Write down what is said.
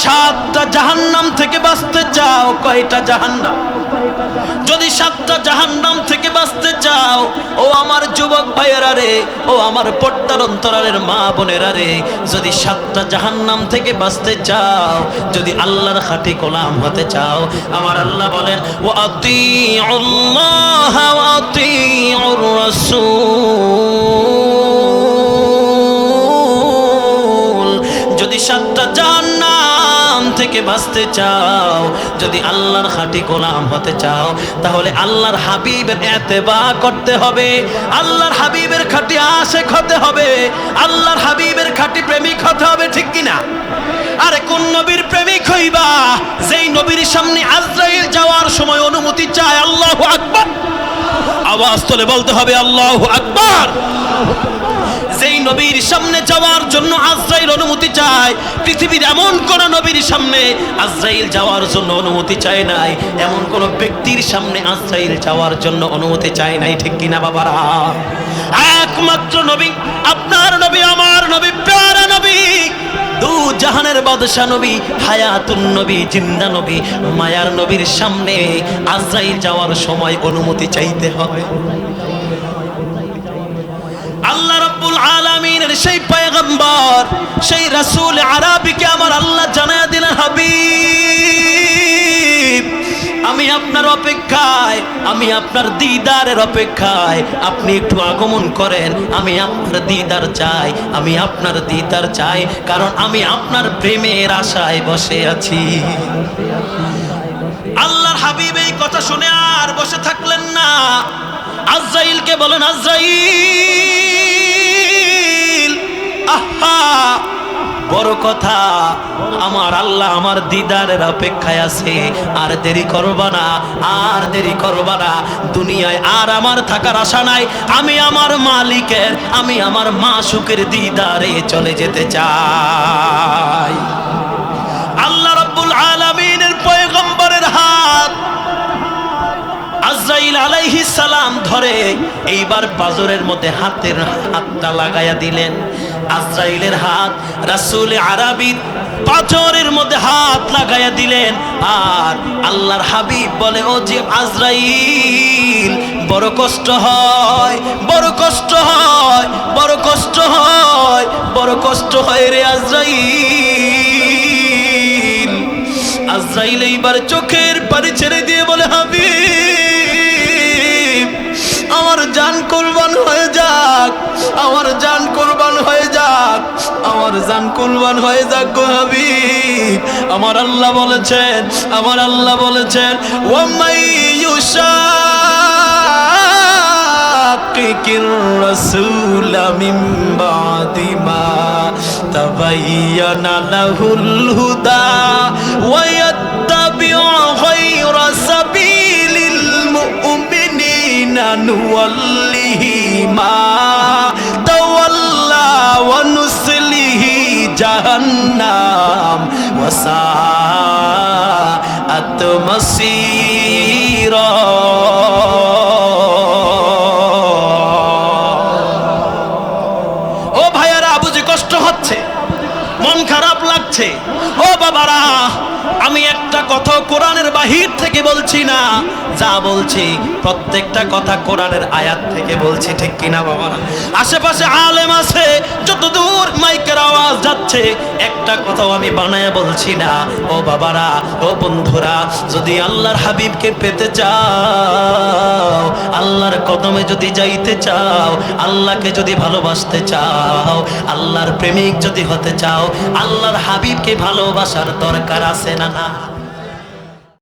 সাতটা জাহান্নাম থেকে বাঁচতে চাও, কয়টা জাহান্নাম? যদি সাতটা জাহান্নাম থেকে বাঁচতে চাও, ও আমার যুবক ভাইয়েরা রে, ও আমার পর্দার অন্তরালের মা বোনেরা রে, যদি সাতটা জাহান্নাম থেকে বাঁচতে চাও, যদি আল্লাহর খাটি গোলাম হতে চাও, আমার আল্লাহ বলেন ও আতি আল্লাহ থেকে বাঁচতে চাও, যদি আল্লাহর খাঁটি গোলাম হতে চাও, তাহলে আল্লাহর হাবিবের এতেবা করতে হবে, আল্লাহর হাবিবের খাঁটি আশেক হতে হবে, আল্লাহর হাবিবের খাঁটি প্রেমিক হতে হবে, ঠিক কিনা আরে কোন নবীর প্রেমিক হইবা, যেই নবীর সামনে আজরাইল যাওয়ার সময় অনুমতি চায়, আল্লাহ আকবার। আওয়াজ তোলে বলতে হবে, আল্লাহ আকবার। নবীর সামনে যাওয়ার জন্য আজরাইল অনুমতি চায়। পৃথিবীর এমন কোন নবীর সামনে আজরাইল যাওয়ার জন্য অনুমতি চায় নাই। এমন কোন ব্যক্তির সামনে আজরাইল যাওয়ার জন্য অনুমতি চায় নাই, ঠিক কিনা বাবারা? একমাত্র নবী, আপনার নবী, আমার নবী, প্যারা নবী জাহানের বাদশা নবী, হায়াতুন নবী, জিন্দা নবী, মায়ার নবীর সামনে আজরাইল যাওয়ার সময় অনুমতি চাইতে হবে। সেই পয়গম্বর, সেই রাসূল আরাবিকে আমার আল্লাহ জানায়া দিলেন, হাবিব, আমি আপনার অপেক্ষায়, আমি আপনার দিদারের অপেক্ষায়, আপনি একটু আগমন করেন, আমি আপনার দিদার চাই, আমি আপনার দিদার চাই, কারণ আমি আপনার প্রেমের আশায় বসে আছি। আল্লাহর হাবিব এই কথা শুনে আর বসে থাকলেন না। আজরাইলকে বলেন, আজরাইল কথা, আমার আল্লাহ আমার দিদারের অপেক্ষায় আছে। আর দেরি করবা না, আর দেরি করবা না। দুনিয়ায় আর আমার থাকার আশা নাই। আমি আমার মালিকের, আমি আমার মা সুখের দিদারে চলে যেতে চাই। আলাইহিস সালাম ধরে এইবার বাজরের মধ্যে হাতের হাতটা লাগাইয়া দিলেন। আজরাইলের হাত, রাসূল আরাবির পাথরের মধ্যে হাত লাগায়া দিলেন। আর আল্লাহর হাবিব বলে, ও যে আজরাইল, বড় কষ্ট হয়, বড় কষ্ট হয়, বড় কষ্ট হয়, বড় কষ্ট হয় রে আজরাইল। আজরাইল এইবার চোখের পানি ছেড়ে দিয়ে বলে, হাবিব জান কোরবান হয়ে যাক গো হাবিব আমার আল্লাহ বলেছেন আমার আল্লাহ বলেছেন ওয়ামাই يشاقق الرسول من بعد ما تبين له الهدى ويتبع غير سبيل المؤمنين نوله ما جهنم وساءت مصيرا ও ভাইয়ারা বুঝি কষ্ট হচ্ছে মন খারাপ লাগছে ও বাবারা আমি একটা কথা কোরআনের বাহির থেকে বলছি না, যা বলছি প্রত্যেকটা কথা কোরআনের আয়াত থেকে বলছি, ঠিক কিনা বাবা? আশেপাশে আলেম আছে যত দূর মাইকের আওয়াজ যাচ্ছে, একটা কথাও আমি বানায় বলছি না। ও বাবারা, ও বন্ধুরা, যদি আল্লাহর হাবিবকে পেতে চাও, আল্লাহর কদমে যদি যাইতে চাও, আল্লাহকে যদি ভালোবাসতে চাও, আল্লাহর প্রেমিক যদি হতে চাও, আল্লাহর হাবিবকে ভালোবাসার দরকার আছে না না?